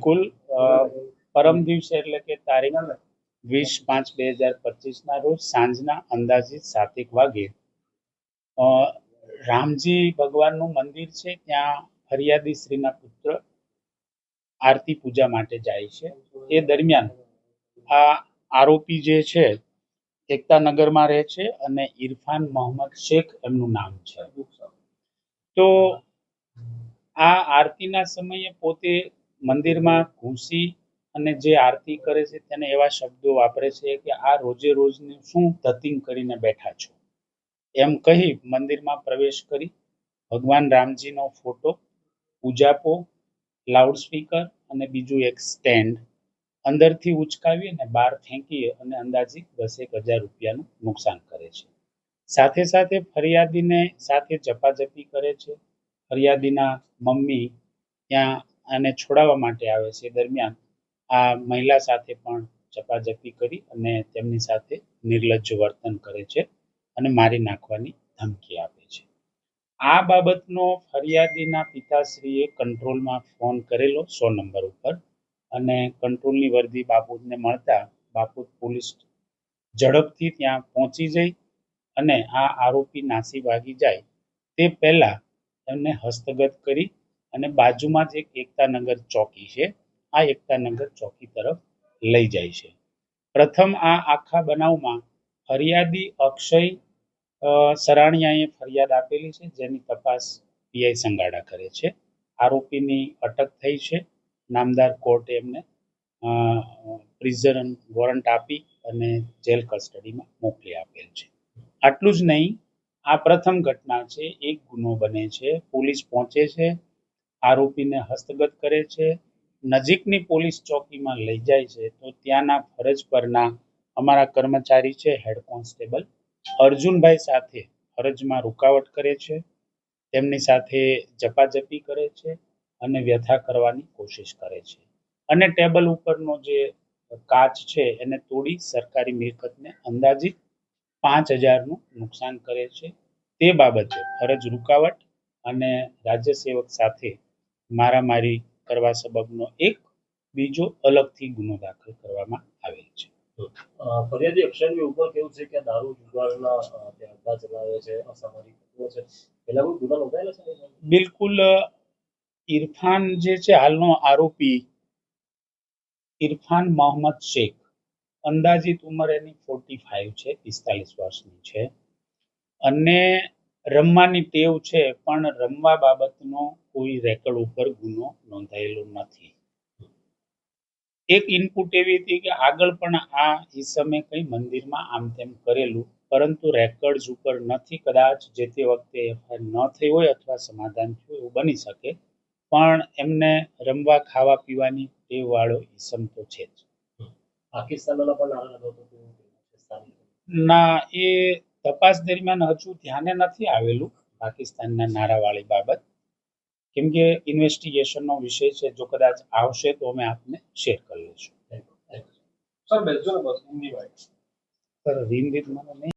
બિલકુલ પરમ દિવસે એટલે કે તારીખ વીસ પાંચ બે હજાર પચીસના રોજ સાંજના અંદાજિત સાતેક વાગે રામજી ભગવાનનું મંદિર છે, ત્યાં ફરિયાદી શ્રીના પુત્ર આરતી પૂજા માટે જાય છે. એ દરમિયાન આ આરોપી જે છે એકતાનગરમાં રહે છે અને ઇરફાન મોહમ્મદ શેખ એમનું નામ છે. તો આ આરતીના સમયે પોતે મંદિરમાં ઘૂસી અને જે આરતી કરે છે તેને એવા શબ્દો વાપરે છે કે આ રોજે રોજને શું ધતિંગ કરીને બેઠા છો? એમ કહી મંદિરમાં પ્રવેશ કરી ભગવાન રામજીનો ફોટો પૂજાપો લાઉડસ્પીકર અને બીજું એક સ્ટેન્ડ અંદરથી ઉચકાવી અને બહાર ફેંકી અને અંદાજિત દસેક હજાર રૂપિયાનું નુકસાન કરે છે. સાથે સાથે ફરિયાદીને સાથે જપાજપી કરે છે. ફરિયાદીના મમ્મી ત્યાં આને છોડાવવા માટે આવે છે. દરમિયાન આ મહિલા સાથે પણ ઝપાઝપી કરી અને તેમની સાથે નિર્લજ્જ વર્તન કરે છે અને મારી નાખવાની ધમકી આપે છે. આ બાબતનો ફરિયાદીના પિતાશ્રીએ કંટ્રોલમાં ફોન કરેલો સો નંબર ઉપર અને કંટ્રોલની વર્દી બાપુદને મળતા બાપુત પોલીસ ઝડપથી ત્યાં પહોંચી જઈ અને આ આરોપી નાસી ભાગી જાય તે પહેલાં એમને હસ્તગત કરી અને બાજુમાં જ એક એકતાનગર ચોકી છે. આ એકતાનગર ચોકી તરફ લઈ જાય છે. પ્રથમ આ આખા બનાવમાં ફરિયાદી અક્ષય સરાણિયાએ ફરિયાદ આપેલી છે, જેની તપાસ પીઆઈ સંગાડા કરે છે. આરોપીની અટક થઈ છે. નામદાર કોર્ટે એમને પ્રિઝન વોરંટ આપી અને જેલ કસ્ટડીમાં મોકલી આપેલ છે. આટલું જ નહીં, આ પ્રથમ ઘટના છે. એક ગુનો બને છે. પોલીસ પહોંચે છે. આરોપીને હસ્તગત કરે છે. નજીકની પોલીસ ચોકીમાં લઈ જાય છે. તો ત્યાંના ફરજ પરના અમારા કર્મચારી છે, હેડ કોન્સ્ટેબલ. અર્જુનભાઈ સાથે ફરજમાં રૂકાવટ કરે છે. તેમની સાથે જપાજપી કરે છે અને વ્યથા કરવાની કોશિશ કરે છે. અને ટેબલ ઉપરનો જે કાચ છે, એને તોડી સરકારી મિલકતને અંદાજિત પાંચ હજારનું નુકસાન કરે છે. તે બાબતે ફરજ રૂકાવટ અને રાજ્ય સેવક સાથે મારામારી કરવા સબબનો એક બીજો અલગથી ગુનો દાખલ કરવામાં આવેલ છે. ફરિયાદી અક્ષરની ઉપર કેવું છે કે દારૂ જુગારના અ, તે અડ્ડા ચલાવે છે અસામાજિક તત્વો છે પેલા કોઈ ગુના નોંધાયેલા છે? બિલકુલ ઇરફાન જે છે હાલનો આરોપી ઇરફાન મોહમ્મદ શેખ અંદાજિત ઉંમર એની ફોર્ટી ફાઈવ છે પિસ્તાલીસ વર્ષની છે. અને રમવાની ટેવ છે પણ રમવા બાબતનો કોઈ રેકર્ડ ઉપર ગુનો નોંધાયેલો નથી. એક ઇનપુટ એવી હતી કે આગળ પણ આ ઈસમે કંઈ મંદિરમાં આમ તેમ કરેલું પરંતુ રેકર્ડ્સ ઉપર નથી કદાચ જે તે વખતે એફઆઈઆર ન થઈ હોય અથવા સમાધાન થયું એવું બની શકે પણ એમને રમવા ખાવા પીવાની ટેવ વાળો ઈસમ તો છે જ. પાકિસ્તાનના પણ. ના એ તપાસ દરમિયાન હજુ ધ્યાને નથી આવેલું પાકિસ્તાનના નારાવાળી બાબત. કેમ કે ઇન્વેસ્ટિગેશનનો વિષય છે જો કદાચ આવશે તો અમે આપને શેર કરી લઈશું. સર બેસજો ને બસ હિન્દી ભાઈ સર હિન્દી મને